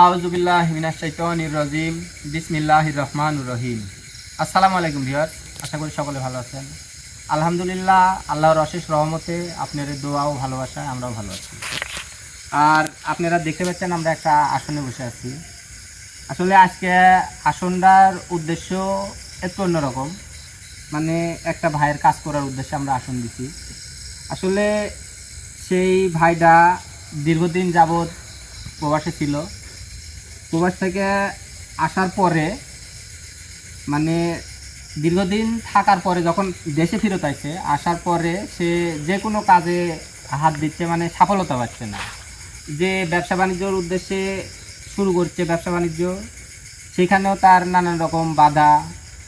আউজুবিল্লাহ মিনাশাইতানির রাজিম। বিসমিল্লাহির রহমানুর রহিম। আসসালামু আলাইকুম ভিউয়ার আশা করি সকলে ভালো আছেন। আলহামদুলিল্লাহ, আল্লাহর অশেষ রহমতে আপনাদের দোয়া ও ভালোবাসায় আমরাও ভালো আছি। আর আপনারা দেখতে পাচ্ছেন আমরা একটা আসনে বসে আছি। আসলে আজকে আসনটার উদ্দেশ্য একটু অন্যরকম। মানে একটা ভাইয়ের কাজ করার উদ্দেশ্যে আমরা আসন দিছি। আসলে সেই ভাইটা দীর্ঘদিন যাবৎ প্রবাসে ছিল। প্রবাস থেকে আসার পরে মানে দীর্ঘদিন থাকার পরে যখন দেশে ফেরত আসছে আসার পরে সে যে কোনো কাজে হাত দিচ্ছে মানে সফলতা পাচ্ছে না। যে ব্যবসা বাণিজ্যর উদ্দেশ্যে শুরু করছে ব্যবসা বাণিজ্য, সেখানেও তার নানান রকম বাধা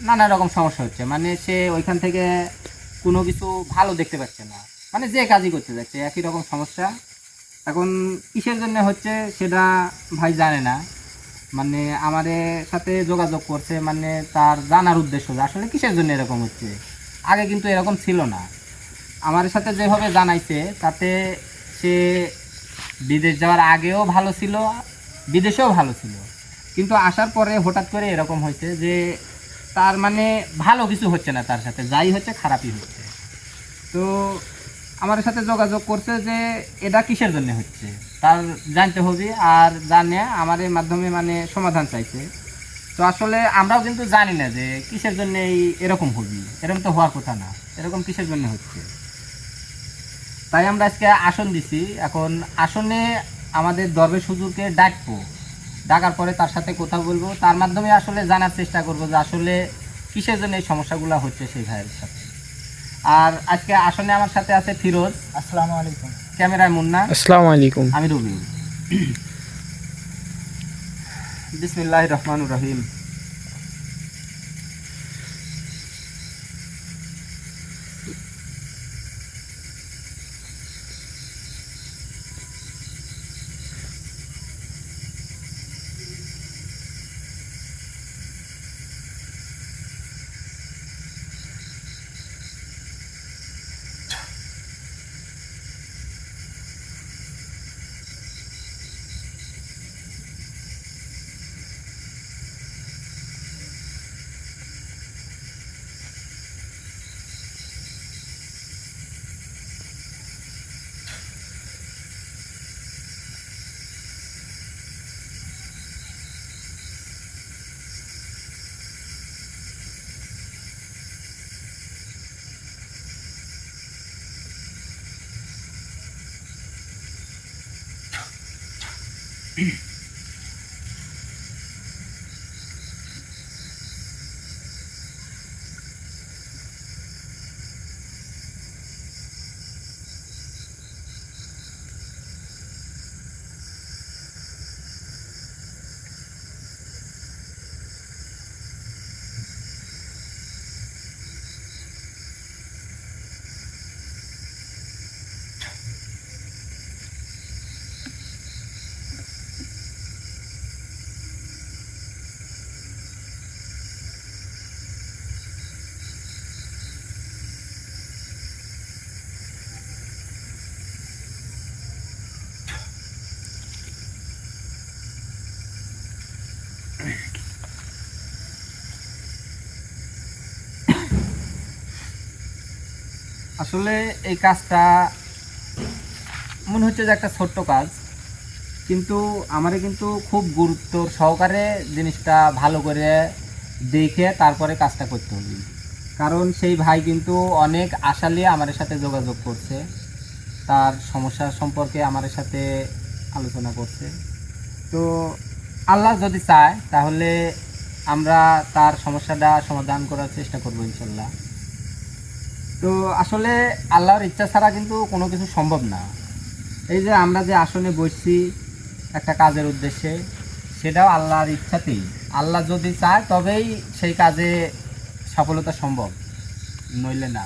নানা রকম সমস্যা হচ্ছে। মানে সে ওইখান থেকে কোনো কিছু ভালো দেখতে পাচ্ছে না। মানে যে কাজই করতে যাচ্ছে, একই রকম সমস্যা। এখন কিসের জন্য হচ্ছে সেটা ভাই জানে না। মানে আমাদের সাথে যোগাযোগ করছে মানে তার জানার উদ্দেশ্য যে আসলে কিসের জন্য এরকম হচ্ছে? আগে কিন্তু এরকম ছিল না। আমার সাথে যেভাবে জানাইছে, তাতে সে বিদেশ যাওয়ার আগেও ভালো ছিল, বিদেশেও ভালো ছিল। কিন্তু আসার পরে হঠাৎ করে এরকম হয়েছে যে তার মানে ভালো কিছু হচ্ছে না তার সাথে, যাই হচ্ছে খারাপই হচ্ছে। তো আমার সাথে যোগাযোগ করছে যে এটা কিসের জন্য হচ্ছে? তার জানতে হবে আর জানে আমার এর মাধ্যমে মানে সমাধান চাইছে। তো আসলে আমরাও কিন্তু জানি না যে কিসের জন্য এই এরকম হবি। এরকম তো হওয়ার কথা না। এরকম কিসের জন্য হচ্ছে? তাই আমরা আজকে আসন দিছি। এখন আসনে আমাদের দরবেশ হুজুরকে ডাকবো। ডাকার পরে তার সাথে কথা বলব। তার মাধ্যমে আসলে জানার চেষ্টা করব যে আসলে কিসের জন্য এই সমস্যাগুলো হচ্ছে সেই ভাইয়ের সাথে। আর আজকে আসনে আমার সাথে আছে ফিরোজ। আসসালামু আলাইকুম। ক্যামেরায় মুন্না আসসালামু আলাইকুম। আমি রবি বিসমিল্লাহ রহমানুর রহিম। আসলে এই কাজটা মনে হচ্ছে যে একটা ছোট্ট কাজ, কিন্তু আমারে কিন্তু খুব গুরুত্ব সহকারে জিনিসটা ভালো করে দেখে তারপরে কাজটা করতে হবে। কারণ সেই ভাই কিন্তু অনেক আশা নিয়ে আমাদের সাথে যোগাযোগ করছে, তার সমস্যা সম্পর্কে আমার সাথে আলোচনা করছে। তো আল্লাহ যদি চায়, তাহলে আমরা তার সমস্যাটা সমাধান করার চেষ্টা করব ইনশাল্লাহ। তো আসলে আল্লাহর ইচ্ছা ছাড়া কিন্তু কোনো কিছু সম্ভব না। এই যে আমরা যে আসনে বসছি একটা কাজের উদ্দেশ্যে, সেটাও আল্লাহর ইচ্ছাতেই। আল্লাহ যদি চায়, তবেই সেই কাজে সফলতা সম্ভব, নইলে না।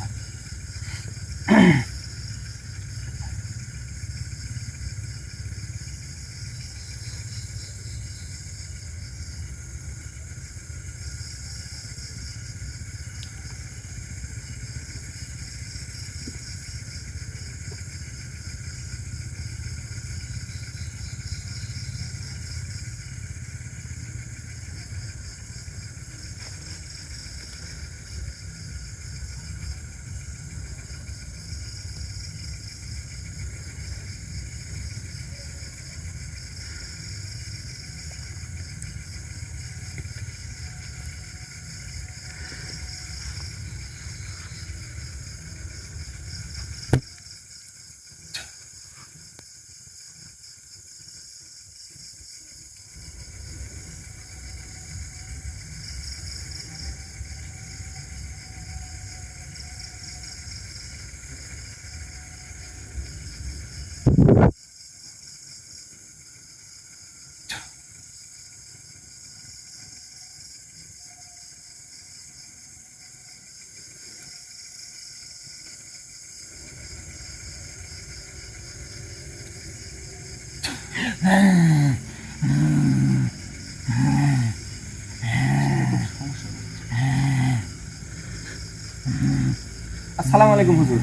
আসসালামু আলাইকুম হুজুর।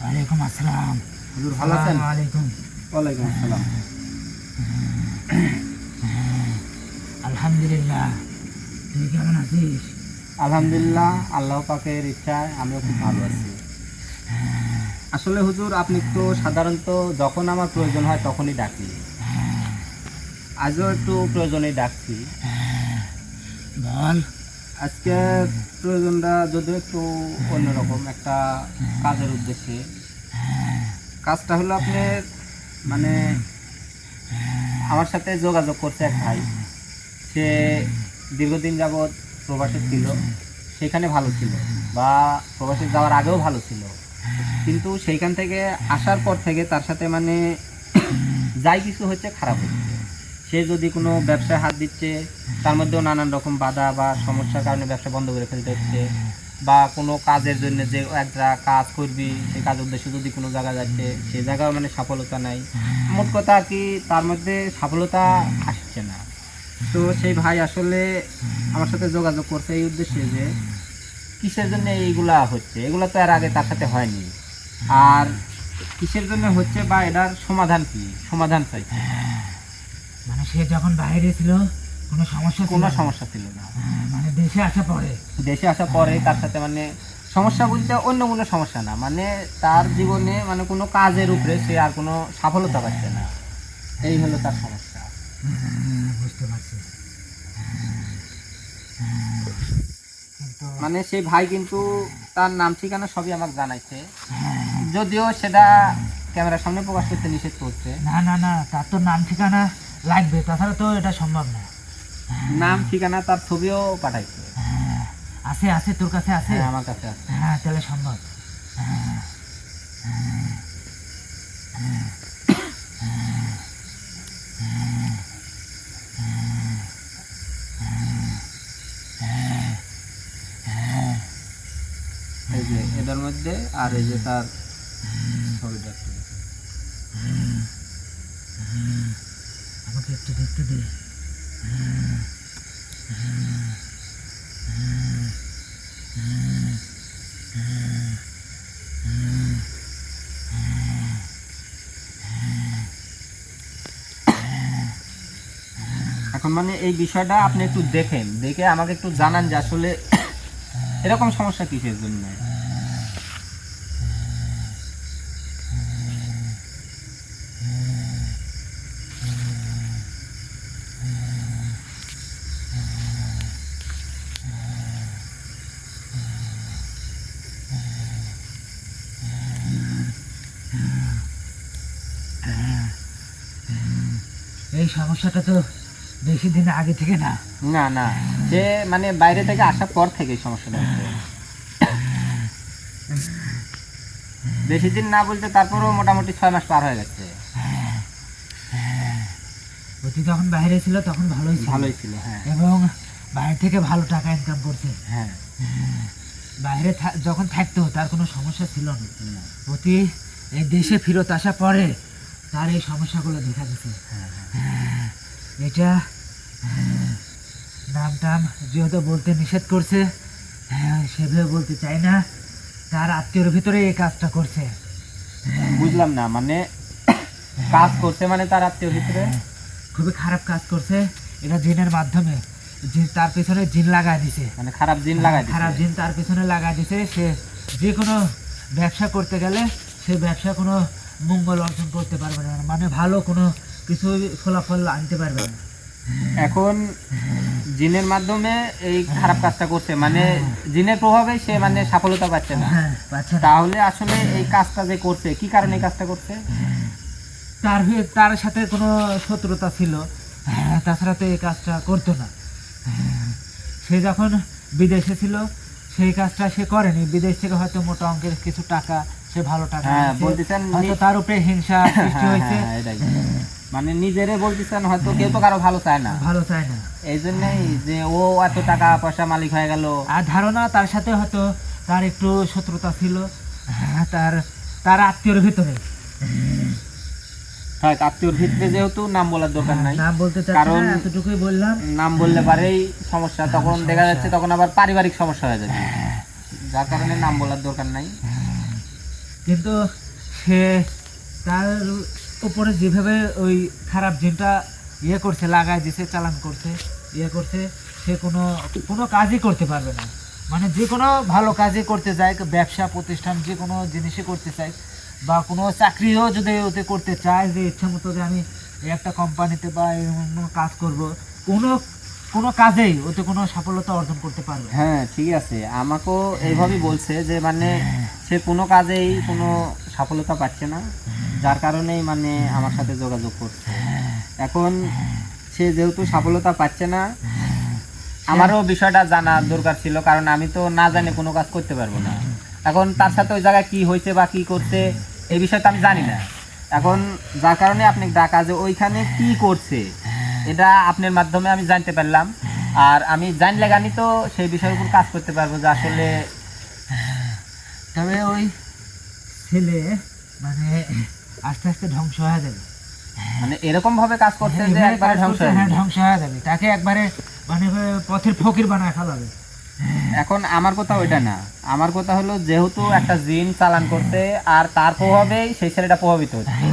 ওয়ালাইকুম আসসালাম। হুজুর ভালো আছেন? আলাইকুম ওয়ালাইকুম আসসালাম। আলহামদুলিল্লাহ। তুই কেমন আছিস? আলহামদুলিল্লাহ আল্লাহ পাকের ইচ্ছায় আমিও খুব ভালো আছি। আসলে হুজুর আপনি তো সাধারণত যখন আমার প্রয়োজন হয় তখনই ডাকি। আজও একটু প্রয়োজনেই ডাকছি। বল। আজকে প্রয়োজনটা যদিও একটু অন্যরকম একটা কাজের উদ্দেশ্যে। কাজটা হলো আপনার মানে আমার সাথে যোগাযোগ করছে এক ভাই। সে দীর্ঘদিন যাবৎ প্রবাসে ছিল। সেখানে ভালো ছিল বা প্রবাসে যাওয়ার আগেও ভালো ছিল। কিন্তু সেইখান থেকে আসার পর থেকে তার সাথে মানে যাই কিছু হচ্ছে খারাপ হচ্ছে। সে যদি কোনো ব্যবসায় হাত দিচ্ছে, তার মধ্যেও নানান রকম বাধা বা সমস্যার কারণে ব্যবসা বন্ধ করে ফেলতে হচ্ছে বা কোনো কাজের জন্য যে একটা কাজ করবি সেই কাজ উদ্দেশ্যে যদি কোনো জায়গা যাচ্ছে, সে জায়গাও মানে সফলতা নাই। মোট কথা আর কি, তার মধ্যে সফলতা আসছে না। তো সেই ভাই আসলে আমার সাথে যোগাযোগ করছে এই উদ্দেশ্যে যে, কিসের জন্য এইগুলা হচ্ছে? এগুলা তো আর আগে তার সাথে হয়নি। আর কিসের জন্য হচ্ছে বা এটার সমাধান কি? সমাধান চাইছে মানে সে যখন বাইরে ছিল কোনো সমস্যা কোনো সমস্যা ছিল না। হ্যাঁ, মানে দেশে আসা পরে। দেশে আসার পরে তার সাথে মানে সমস্যা বলতে অন্য কোনো সমস্যা না। মানে তার জীবনে মানে কোনো কাজের উপরে সে আর কোনো সফলতা পাচ্ছে না। এই হলো তার সমস্যা। হ্যাঁ, বুঝতে পারছি। মানে সেই ভাই কিন্তু তার নাম ঠিকানা সবই আমাকে জানাইছে। যদিও সেটা ক্যামেরার সামনে প্রকাশ করতে নিষেধ করছে। না না না তার তো নাম ঠিকানা লাগবে তাছাড়া তো এটা সম্ভব না। নাম ঠিকানা তার ছবিও পাঠাইছে। হ্যাঁ, আছে আছে তোর কাছে আছে? হ্যাঁ আমার কাছে আছে। হ্যাঁ তাহলে সম্ভব। হ্যাঁ, এই যে এটার মধ্যে আর এই যে তার ছবিটা। একটু দেখুন। আমাকে একটু দেখতে দে। এখন মানে এই বিষয়টা আপনি একটু দেখেন, দেখে আমাকে একটু জানান যে আসলে এরকম সমস্যা কিসের জন্য? সমস্যাটা তো বেশি দিন আগে থেকে না। না না। সে মানে বাইরে থেকে আসার পর থেকে সমস্যাটা বেশি দিন না বলতে তারপরেও মোটামুটি ছয় মাস পার হয়ে গেছে। অতি যখন বাইরে ছিল তখন ভালোই ছিল। ভালোই ছিল হ্যাঁ। এবং বাইরে থেকে ভালো টাকা ইনকাম করছে। হ্যাঁ। বাইরে যখন থাকতো তার কোনো সমস্যা ছিল না। অতি এই দেশে ফেরত আসার পরে তার এই সমস্যাগুলো দেখা গেছে হ্যাঁ, হ্যাঁ, এটা হ্যাঁ, নাম টাম যেহেতু বলতে নিষেধ করছে সেভাবে বলতে চাই না। তার আত্মীয়র ভিতরে এই কাজটা করছে। বুঝলাম না মানে কাজ করছে মানে তার আত্মীয় ভিতরে? খুবই খারাপ কাজ করছে এটা জিনের মাধ্যমে। জিন তার পেছনে জিন লাগায় দিছে। মানে খারাপ দিন লাগাই খারাপ জিন তার পেছনে লাগায় দিছে সে যে কোনো ব্যবসা করতে গেলে সে ব্যবসা কোনো মঙ্গল অর্জন করতে পারবে না। মানে ভালো কোনো কিছু ফলাফল আনতে পারবে না। এখন জিনের মাধ্যমে এই খারাপ কাজটা করছে মানে জিনের প্রভাবে সে মানে সফলতা পাচ্ছে না। হ্যাঁ পাচ্ছে না। তাহলে আসলে এই কাজটা যে করছে কি কারণে এই কাজটা করছে? তার তার সাথে কোনো শত্রুতা ছিল। হ্যাঁ, তাছাড়া তো এই কাজটা করতো না। হ্যাঁ, সে যখন বিদেশে ছিল সেই কাজটা সে করেনি। বিদেশ থেকে হয়তো মোটা অঙ্কের কিছু টাকা সে ভালো টাকা হ্যাঁ, বলতেছেন হয়তো তার উপরে হিংসা সৃষ্টি হ্যাঁ, হয়েছে। হ্যাঁ, মানে নিজেরে বলতেছেন হয়তো কেউ তো কারও ভালো চায় না। ভালো চায় না। এই জন্যই যে ও এত টাকা পয়সা মালিক হয়ে গেল। আর ধারণা তার সাথে হয়তো তার একটু শত্রুতা ছিল। তার তার আত্মীয়র ভিতরে। হ্যাঁ আত্মীয়র ভিতরে যেহেতু নাম বলার দরকার নাই। নাম বলতে কারণ- এতটুকুই বললাম। নাম বললে পারেই সমস্যা তখন দেখা যাচ্ছে তখন আবার পারিবারিক সমস্যা হয়ে যাবে। যার কারণে নাম বলার দরকার নাই। কিন্তু সে তার উপরে যেভাবে ওই খারাপ জিনটা ইয়ে করছে, লাগায় দিছে, চালান করছে ইয়ে করছে, সে কোনো কোনো কাজই করতে পারবে না। মানে যে কোনো ভালো কাজই করতে যায় ব্যবসা, প্রতিষ্ঠান, যে কোনো জিনিসই করতে চায়, বা কোনো চাকরিও যদি ওতে করতে চায়, যে ইচ্ছে মতো যে আমি একটা কোম্পানিতে বা কাজ করব, কোনো কোনো কাজেই ওতে কোনো সফলতা অর্জন করতে পারবে হ্যাঁ ঠিক আছে। আমাকেও এইভাবেই বলছে যে মানে সে কোনো কাজেই কোনো সফলতা পাচ্ছে না যার কারণেই মানে আমার সাথে যোগাযোগ করছে। এখন সে যেহেতু সফলতা পাচ্ছে না আমারও বিষয়টা জানা দরকার ছিল কারণ আমি তো না জানি কোনো কাজ করতে পারব না। এখন তার সাথে ওই জায়গায় কি হয়েছে বা কি করছে এই বিষয়টা আমি জানি না। এখন যার কারণে আপনি ডাকা যে ওইখানে কি করছে? এটা আপনার মাধ্যমে আমি জানতে পারলাম। আর আমি জানলে গানি তো সেই বিষয়ের উপর কাজ করতে পারব যে আসলে তবে ওই ছেলে মানে আস্তে আস্তে ধ্বংস হয়ে যাবে। মানে এরকম ভাবে কাজ করছে যে একবারে ধ্বংস করতে, হয়ে হ্যাঁ। ধ্বংস হয়ে যাবে। তাকে একবারে মানে পথের ফকির বানায় ফেলাবে। এখন আমার কথা ওইটা না। আমার কথা হলো যেহেতু একটা জিন চালান করতে আর তার প্রভাবেই সেই ছেলেটা প্রভাবিত হচ্ছে।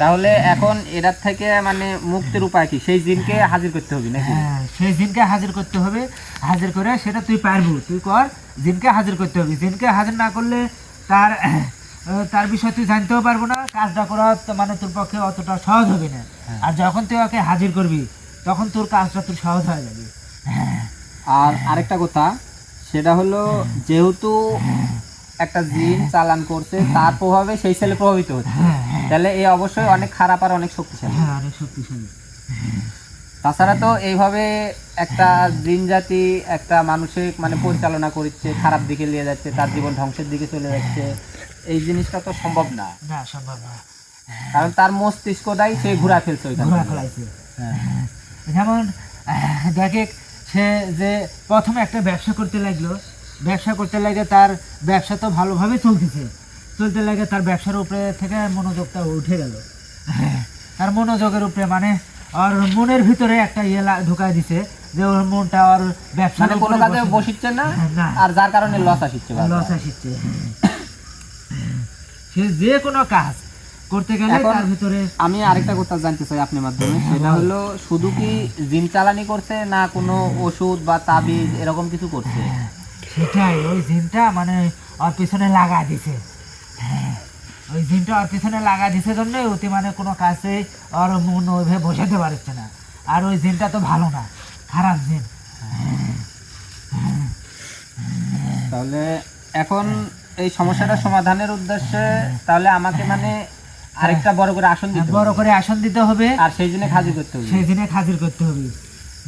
তাহলে এখন এটার থেকে মানে মুক্তির উপায় কি? সেই জিনকে হাজির করতে হবে নাকি? হ্যাঁ সেই জিনকে হাজির করতে হবে। হাজির করে সেটা তুই পারব তুই কর জিনকে হাজির করতে হবে। জিনকে হাজির না করলে তার তার বিষয়ে তুই জানতেও পারব না কাজটা করা মানে তোর পক্ষে অতটা সহজ হবে না। হ্যাঁ। আর যখন তুই ওকে হাজির করবি তখন তোর কাজটা তোর সহজ হয়ে যাবে। আর আরেকটা কথা সেটা হলো যেহেতু একটা জিন চালান করছে তার প্রভাবে সেই ছেলে প্রভাবিত হচ্ছে। হ্যাঁ। তাহলে এই অবশ্যই অনেক খারাপ আর অনেক শক্তিশালী। হ্যাঁ অনেক শক্তিশালী। তাছাড়া তো এইভাবে একটা জিন জাতি একটা মানসিক মানে পরিচালনা করছে খারাপ দিকে নিয়ে যাচ্ছে তার জীবন ধ্বংসের দিকে চলে যাচ্ছে এই জিনিসটা তো সম্ভব না। না সম্ভব না। কারণ তার মস্তিষ্কটাই সে ঘুরা ফেলছে ওইখান ঘোরা ফেলাইছে। হ্যাঁ। যেমন দেখে সে যে প্রথমে একটা ব্যবসা করতে লাগল ব্যবসা করতে লাগে তার ব্যবসা তো ভালোভাবে চলতেছে। চলতে লাগে তার ব্যবসার উপরে থেকে মনোযোগটা উঠে গেল। তার মনোযোগের উপরে মানে ওর মনের ভিতরে একটা ইয়ে ঢুকাই দিছে যে ওর মনটা ওর ব্যবসা মানে কোনো কাজে বসিচ্ছে না? না। আর যার কারণে লস আসিচ্ছে লস আসছে সে যে কোনো কাজ করতে গেলে তার ভিতরে আমি আরেকটা কথা জানতে চাই আপনার মাধ্যমে। সেটা হলো শুধু কি জিন চালানি করছে না কোনো ওষুধ বা তাবিজ এরকম কিছু করছে? সেটাই ওই জিনটা মানে ওর পিছনে লাগা দিছে। হ্যাঁ, ওই জিনটা ওর পিছনে লাগা দিছে জন্য অতি মানে কোনো কাজে ওর মন ওইভাবে বসাতে পারছে না। আর ওই জিনটা তো ভালো না খারাপ জিন। তাহলে এখন এই সমস্যাটা সমাধানের উদ্দেশ্যে তাহলে আমাকে মানে আরেকটা বড় করে আসন দিতে বড় করে আসন দিতে হবে। আর সেই জন্য হাজির করতে হবে। সেই দিনে হাজির করতে হবে।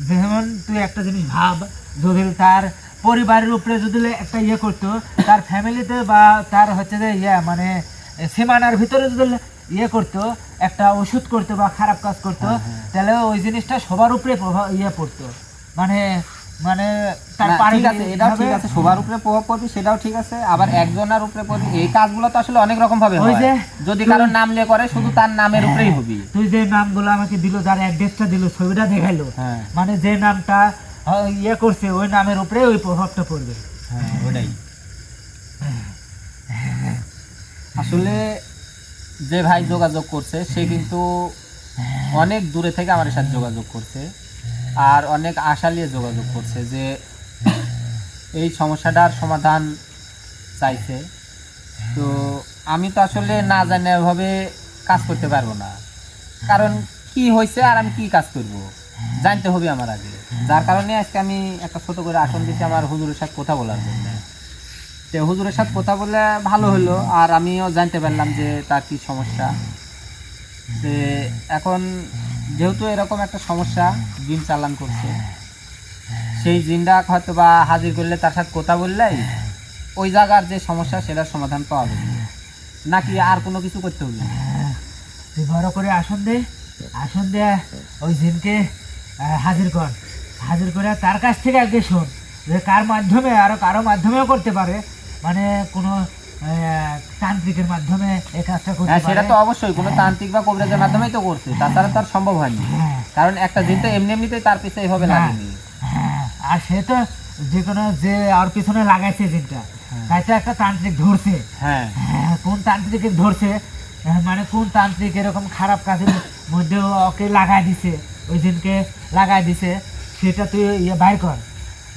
যেমন তুই একটা জিনিস ভাব যদি তার পরিবারের উপরে যদি একটা ইয়ে করতো তার ফ্যামিলিতে বা তার হচ্ছে যে ইয়ে মানে সীমানার ভিতরে যদি ইয়ে করতো একটা ওষুধ করতো বা খারাপ কাজ করতো তাহলে ওই জিনিসটা সবার উপরে প্রভাব ইয়ে পড়তো। মানে মানে তার ঠিক আছে এটাও ঠিক আছে সবার উপরে প্রভাব পড়বে সেটাও ঠিক আছে আবার একজনের উপরে পড়বে এই কাজগুলো তো আসলে অনেক রকম ভাবে হয়। যে- যদি কারোর নাম নিয়ে করে শুধু তার নামের উপরেই হবে। তুই যে নামগুলো আমাকে দিল যার অ্যাড্রেসটা দিল ছবিটা দেখাইলো হ্যাঁ। মানে যে নামটা ইয়ে করছে, ওই নামের উপরে ওই প্রভাবটা পড়বে। হ্যাঁ ওটাই। আসলে যে ভাই যোগাযোগ করছে, সে কিন্তু অনেক দূরে থেকে আমার সাথে যোগাযোগ করছে আর অনেক আশা নিয়ে যোগাযোগ করছে যে এই সমস্যাটার সমাধান চাইছে। তো আমি তো আসলে না জানি এভাবে কাজ করতে পারব না। কারণ কি হয়েছে আর আমি কি কাজ করব? জানতে হবে আমার আগে। যার কারণে আজকে আমি একটা ছোট করে আসন দিচ্ছি আমার হুজুরের সাথে কথা বলার জন্য। তো হুজুরের সাথে কথা বলে ভালো হলো, আর আমিও জানতে পারলাম যে তার কি সমস্যা। যে এখন যেহেতু এরকম একটা সমস্যা, জিন চালান করছে। সেই জিনটা হয়তো বা হাজির করলে তার সাথে কথা বললেই ওই জায়গার যে সমস্যা, সেটার সমাধান পাওয়া যাবে। নাকি আর কোনো কিছু করতে হবে? তুই বড় করে আসন দে আসন দে, ওই জিনকে হাজির কর। হাজির করে তার কাছ থেকে আগে শোন যে কার মাধ্যমে আরও কারও মাধ্যমেও করতে পারে। মানে কোনো তান্ত্রিকের মাধ্যমে এই কাজটা করতে হ্যাঁ সেটা তো অবশ্যই। কোনো তান্ত্রিক বা কবিরাজের মাধ্যমেই তো করছে। তাছাড়া তো আর সম্ভব হয়নি। হ্যাঁ, কারণ একটা জিন তো এমনি এমনিতেই তার পিছে এইভাবে হ্যাঁ। লাগেনি। হ্যাঁ, আর সে তো যে কোনো যে আর পিছনে লাগাইছে জিনটা তাই তো একটা তান্ত্রিক ধরছে। হ্যাঁ। হ্যাঁ, কোন তান্ত্রিকের ধরছে? হ্যাঁ, মানে কোন তান্ত্রিক এরকম খারাপ কাজের মধ্যে ওকে লাগাই দিছে? ওই দিনকে লাগাই দিছে সেটা তুই ইয়ে বাইর কর।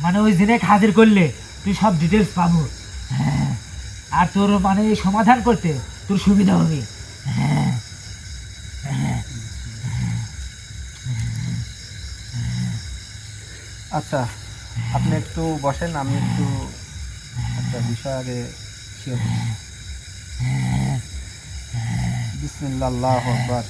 মানে ওই দিনে হাজির করলে তুই সব ডিটেলস পাবো। হ্যাঁ, আর তোর মানে সমাধান করতে তোর সুবিধা হবে। হ্যাঁ। আচ্ছা আপনি একটু বসেন আমি একটু একটা বিষয় আগে শিওর বিসমিল্লাহ আল্লাহ আকবার।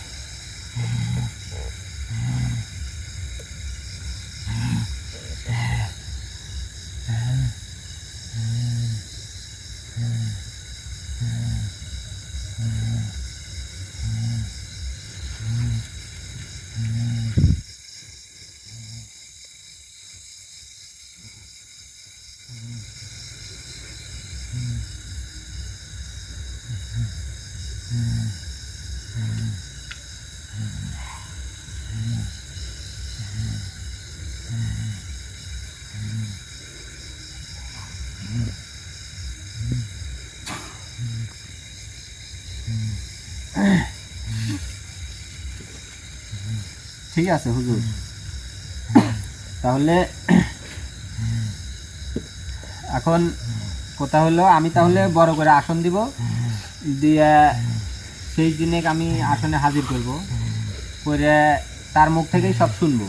ঠিক আছে হুজুর। তাহলে এখন কথা হলো আমি তাহলে বড় করে আসন দিব দিয়ে সেই দিনে আমি আসনে হাজির করব। করে তার মুখ থেকেই সব শুনব।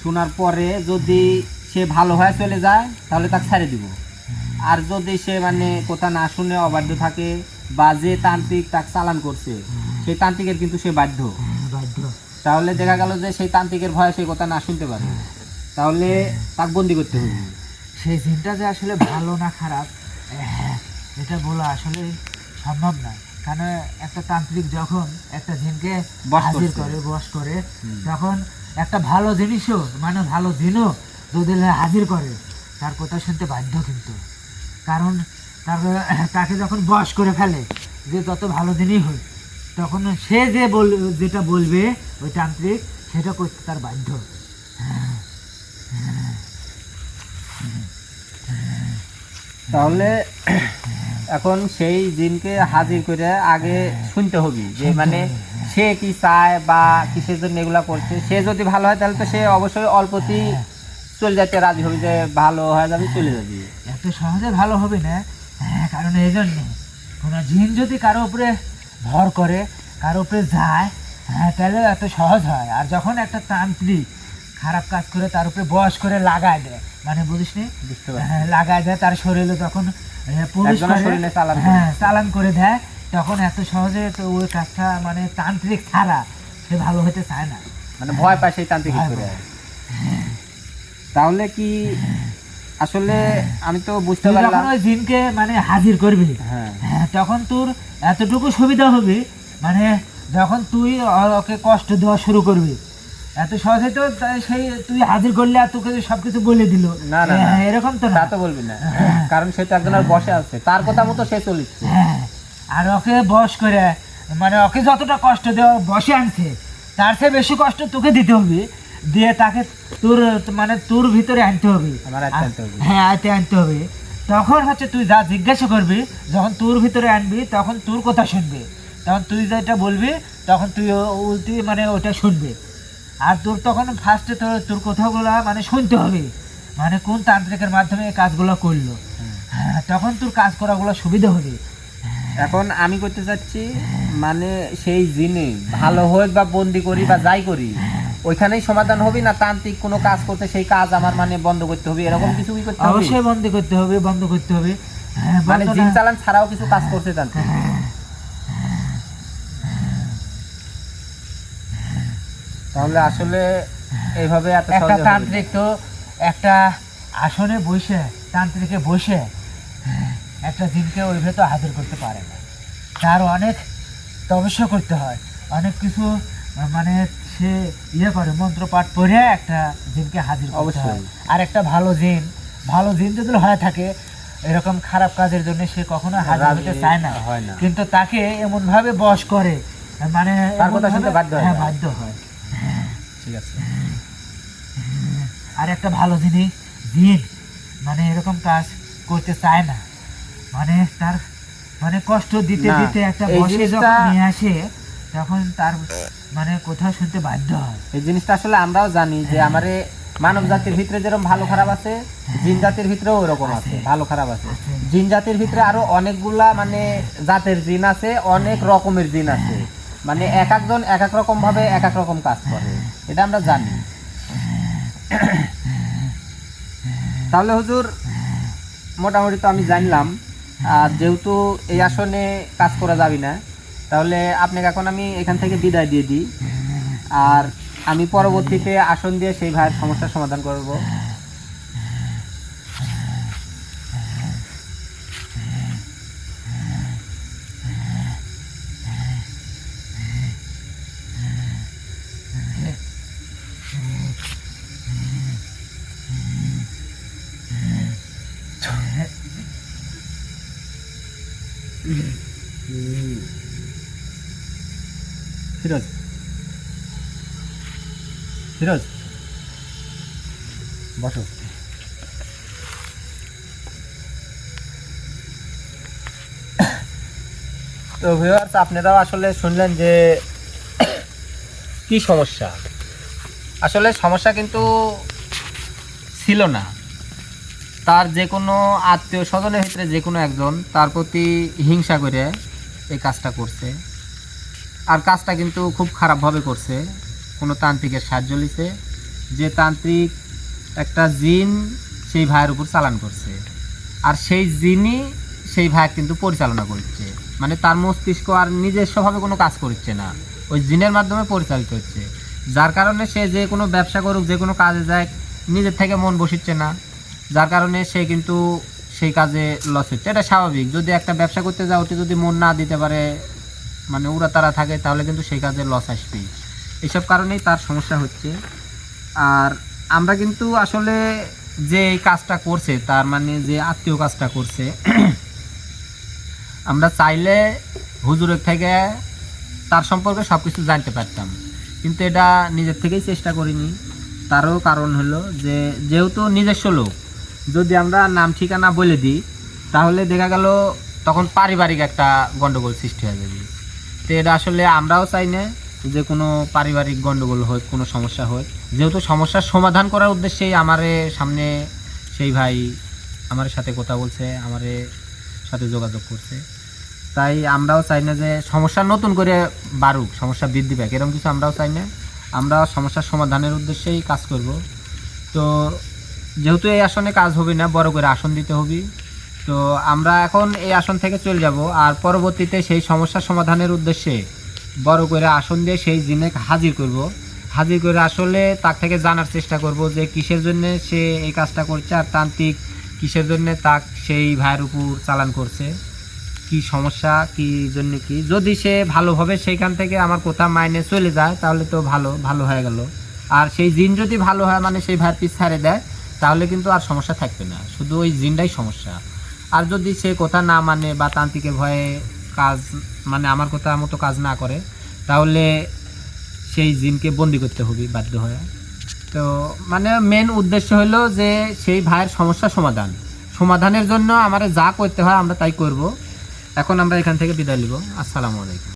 শোনার পরে যদি সে ভালো হয়ে চলে যায় তাহলে তাকে ছেড়ে দিব। আর যদি সে মানে কথা না শুনে অবাধ্য থাকে বা যে তান্ত্রিক তাকে চালান করছে সেই তান্ত্রিকের কিন্তু সে বাধ্য। তাহলে দেখা গেল যে সেই তান্ত্রিকের ভয়ে সেই কথা না শুনতে পারে। তাহলে তাকে বন্দি করতে হবে। সেই জিনটা যে আসলে ভালো না খারাপ এটা বলা আসলে সম্ভব না। কারণ একটা তান্ত্রিক যখন একটা জিনকে হাজির করে বস করে তখন একটা ভালো জিনিসও মানে ভালো জিনও যদি হাজির করে তার কথা শুনতে বাধ্য কিন্তু। কারণ তার তাকে যখন বস করে ফেলে যে যত ভালো জিনিস হোক তখন সে যে বল যেটা বলবে ওই তান্ত্রিক সেটা করতে তার বাধ্য। তাহলে এখন সেই জিনকে হাজির করে আগে শুনতে হবে যে মানে সে কি চায় বা কিসের জন্য এগুলা করছে। সে যদি ভালো হয় তাহলে তো সে অবশ্যই অল্পতেই চলে যাচ্ছে রাজি হবে যে ভালো হয়ে যাবে চলে যাবে। এত সহজে ভালো হবে না হ্যাঁ কারণ এই জন্যে কোনো জিন যদি কারও উপরে ভর করে কারও উপরে যায় হ্যাঁ তাহলে এত সহজ হয়। আর যখন একটা তান্ত্রিক খারাপ কাজ করে তার উপরে বয়স করে লাগায় দেয় মানে বুঝিস নি? হ্যাঁ, লাগায় দেয় তার শরীরে তখন চালান করে। হ্যাঁ চালান করে দেয়। তখন এত সহজে তো ওই কাজটা মানে তান্ত্রিক ছাড়া সে ভালো হতে চায় না। মানে ভয় পায় সেই তান্ত্রিক করে তাহলে কি আসলে আমি তো বুঝতে যখন পারলাম ওই জিনকে মানে হাজির করবি হ্যাঁ। হ্যাঁ তখন তোর এতটুকু সুবিধা হবে মানে যখন তুই ওকে কষ্ট দেওয়া শুরু করবি এত সহজে তো সেই তুই হাজির করলে আর তোকে সব কিছু বলে দিল। না, না, না। হ্যাঁ, এরকম তো তা তো বলবি না। কারণ সে তো একজনের বসে আছে। তার কথা মতো সে চলিচ্ছে হ্যাঁ আর ওকে বস করে মানে ওকে যতটা কষ্ট দেওয়া বসে আনছে তার চেয়ে বেশি কষ্ট তোকে দিতে হবে। দিয়ে তাকে তোর মানে তোর ভিতরে আনতে হবে। আনতে হ্যাঁ আয়তে আনতে হবে। তখন হচ্ছে তুই যা জিজ্ঞাসা করবি যখন তোর ভিতরে আনবি তখন তোর কথা শুনবে। তখন তুই যেটা বলবি তখন তুই উল্টি মানে ওটা শুনবে। আর তোর তখন ফার্স্টে তোর তোর কথাগুলো মানে শুনতে হবে। মানে কোন তান্ত্রিকের মাধ্যমে এই কাজগুলো করল। হ্যাঁ তখন তোর কাজ করাগুলো সুবিধা হবে। এখন আমি করতে চাচ্ছি মানে সেই জিনে ভালো হোক বা বন্দি করি বা যাই করি ওইখানেই সমাধান হবে না তান্ত্রিক কোনো কাজ করতে সেই কাজ আমার মানে বন্ধ করতে হবে? এরকম কিছু কি করতে হবে? অবশ্যই বন্ধ করতে হবে বন্ধ করতে হবে। হ্যাঁ, মানে জিন চালান ছাড়াও কিছু কাজ করতে তান্ত্রিক। তাহলে আসলে এইভাবে একটা। তান্ত্রিক তো একটা আসনে বসে তান্ত্রিকে বসে একটা জিনকে ওই ভেতর হাজির করতে পারে না। তার অনেক তপস্যা করতে হয় অনেক কিছু মানে সে ইয়ে করে মন্ত্রপাঠ পড়ে একটা জিনকে হাজির করতে হয়। আর একটা ভালো জিন ভালো জিন যদি হয়ে থাকে এরকম খারাপ কাজের জন্য সে কখনো হাজির হতে চায় না। কিন্তু তাকে এমন ভাবে বশ করে মানে তার কথা শুনতে বাধ্য হয়। হ্যাঁ বাধ্য হয়। ঠিক আছে। আর একটা ভালো জিনিস জিন মানে এরকম কাজ করতে চায় না। মানে তার মানে কষ্ট দিতে দিতে একটা বসে যখন নিয়ে আসে তখন তার মানে কোথাও শুনতে বাধ্য হয়। এই জিনিসটা আসলে আমরাও জানি যে আমারে মানব জাতির ভিতরে যেরকম ভালো খারাপ আছে জিন জাতির ভিতরেও ওরকম আছে। ভালো খারাপ আছে। জিন জাতির ভিতরে আরও অনেকগুলা মানে জাতের জিন আছে অনেক রকমের জিন আছে। মানে এক একজন এক এক রকম ভাবে এক এক রকম কাজ করে। এটা আমরা জানি। তাহলে হুজুর, মোটামুটি তো আমি জানলাম। আর যেহেতু এই আসনে কাজ করা যাবে না, তাহলে আপনাকে এখন আমি এখান থেকে বিদায় দিয়ে দিই। আর আমি পরবর্তীতে আসন দিয়ে সেই ভাইয়ের সমস্যার সমাধান করব ফিরোজ ফিরোজ। বসো। তো ভিউয়ার্স আপনারাও আসলে শুনলেন যে কি সমস্যা? আসলে সমস্যা কিন্তু ছিল না। তার যে কোনো আত্মীয় স্বজনের ভিতরে যে কোনো একজন তার প্রতি হিংসা করে এই কাজটা করছে। আর কাজটা কিন্তু খুব খারাপভাবে করছে। কোনো তান্ত্রিকের সাহায্য লিছে। যে তান্ত্রিক একটা জিন সেই ভাইয়ের উপর চালান করছে। আর সেই জিনই সেই ভাই কিন্তু পরিচালনা করছে। মানে তার মস্তিষ্ক আর নিজস্বভাবে কোনো কাজ করছে না। ওই জিনের মাধ্যমে পরিচালিত হচ্ছে। যার কারণে সে যে কোনো ব্যবসা করুক, যে কোনো কাজে যায়, নিজের থেকে মন বসিচ্ছে না। যার কারণে সে কিন্তু সেই কাজে লস হচ্ছে। এটা স্বাভাবিক। যদি একটা ব্যবসা করতে যাও ওটি যদি মন না দিতে পারে মানে উড়া তারা থাকে, তাহলে কিন্তু সেই কাজে লস আসবেই। এইসব কারণেই তার সমস্যা হচ্ছে। আর আমরা কিন্তু আসলে যে এই কাজটা করছে, তার মানে যে আত্মীয় কাজটা করছে, আমরা চাইলে হুজুরের থেকে তার সম্পর্কে সব কিছু জানতে পারতাম। কিন্তু এটা নিজের থেকেই চেষ্টা করিনি। তারও কারণ হলো যে, যেহেতু নিজস্ব লোক, যদি আমরা নাম ঠিকানা বলে দিই, তাহলে দেখা গেল তখন পারিবারিক একটা গন্ডগোল সৃষ্টি হয়ে যাবে। তো এটা আসলে আমরাও চাই না যে কোনো পারিবারিক গণ্ডগোল হোক, কোনো সমস্যা হোক, যেহেতু সমস্যার সমাধান করার উদ্দেশ্যেই আমারে সামনে সেই ভাই আমার সাথে কথা বলছে, আমারে সাথে যোগাযোগ করছে। তাই আমরাও চাই না যে সমস্যা নতুন করে বাড়ুক, সমস্যা বৃদ্ধি পাক, এরকম কিছু আমরাও চাই না। আমরা সমস্যার সমাধানের উদ্দেশ্যেই কাজ করব। তো যেহেতু এই আসনে কাজ হবে না, বড় করে আসন দিতে হবে। তো আমরা এখন এই আসন থেকে চলে যাব, আর পরবর্তীতে সেই সমস্যার সমাধানের উদ্দেশ্যে বড় করে আসন দিয়ে সেই জিনে হাজির করব। হাজির করে আসলে তার থেকে জানার চেষ্টা করব যে কিসের জন্য সে এই কাজটা করছে আর তান্ত্রিক কিসের জন্য তাক সেই ভাইয়ের উপর চালান করছে। কি সমস্যা, কি জন্য কি? যদি সে ভালোভাবে সেইখান থেকে আমার কথা মাইনে চলে যায়, তাহলে তো ভালো ভালো হয়ে গেল। আর সেই জিন যদি ভালো হয় মানে সেই ভাইয়ের পিছ ছাড়ে দেয়, তাহলে কিন্তু আর সমস্যা থাকবে না। শুধু ওই জিনটাই সমস্যা। আর যদি সে কথা না মানে বা তান্ত্রিকের ভয়ে কাজ মানে আমার কথা মতো কাজ না করে, তাহলে সেই জিনকে বন্দি করতে হবে বাধ্য হয়ে। তো মানে মেন উদ্দেশ্য হলো যে সেই ভাইয়ের সমস্যা সমাধান। সমাধানের জন্য আমার যা করতে হয় আমরা তাই করব। এখন আমরা এখান থেকে বিদায় নিব। আসসালামু আলাইকুম।